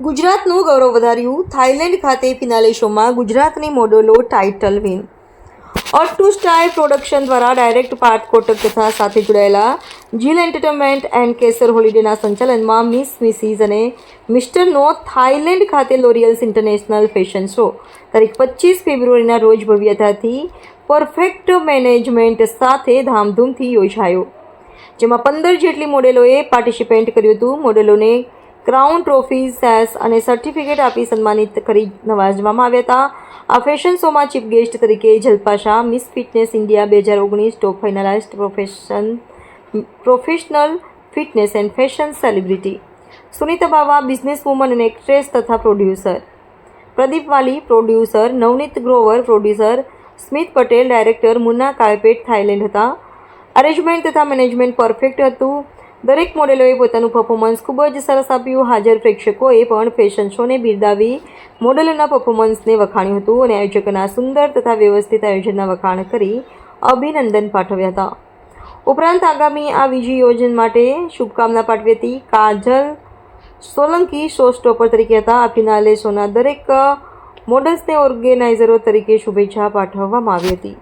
ગુજરાતનું ગૌરવ વધાર્યું, થાઇલેન્ડ ખાતે ફિનાલે શોમાં ગુજરાતની મોડેલો ટાઇટલ વિન. ઓટ ટુ સ્ટાઇલ પ્રોડક્શન દ્વારા ડાયરેક્ટ પાર્ટ કોટક તથા સાથે જોડાયેલા જીલ એન્ટરટેનમેન્ટ એન્ડ કેસર હોલિડેના સંચાલનમાં મિસ મિસિઝ અને મિસ્ટરનો થાઇલેન્ડ ખાતે લોરિયલ્સ ઇન્ટરનેશનલ ફેશન શો તારીખ પચીસ ફેબ્રુઆરીના રોજ ભવ્યતાથી પરફેક્ટ મેનેજમેન્ટ સાથે ધામધૂમથી યોજાયો. જેમાં પંદર જેટલી મોડેલોએ પાર્ટિસિપેટ કર્યું હતું. મોડેલોને ક્રાઉન ટ્રોફી સેસ અને સર્ટિફિકેટ આપી સન્માનિત કરી નવાજવામાં આવ્યા હતા. આ ફેશન શોમાં ચીફ ગેસ્ટ તરીકે જલ્પા મિસ ફિટનેસ ઇન્ડિયા બે હજાર ઓગણીસ top finalist profession professional fitness and fashion celebrity Sunita Bawa business woman અને એક્ટ્રેસ તથા producer Pradeep Wali producer Navneet Grover producer Smit Patel director Munna કાયપેટ Thailand હતા. Arrangement તથા management perfect હતું. દરેક મોડેલોએ પોતાનું પરફોર્મન્સ ખૂબ જ સરસ આપ્યું. હાજર પ્રેક્ષકોએ પણ ફેશન શોને બિરદાવી મોડેલોના પરફોર્મન્સને વખાણ્યું હતું અને આયોજકોના સુંદર તથા વ્યવસ્થિત આયોજનના વખાણ કરી અભિનંદન પાઠવ્યા હતા. ઉપરાંત આગામી આ બીજી યોજન માટે શુભકામના પાઠવી હતી કાજલ સોલંકી શો સ્ટોપર તરીકે હતા. આ ફિનાલે શોના દરેક મોડલ્સને ઓર્ગેનાઇઝરો તરીકે શુભેચ્છા પાઠવવામાં આવી હતી.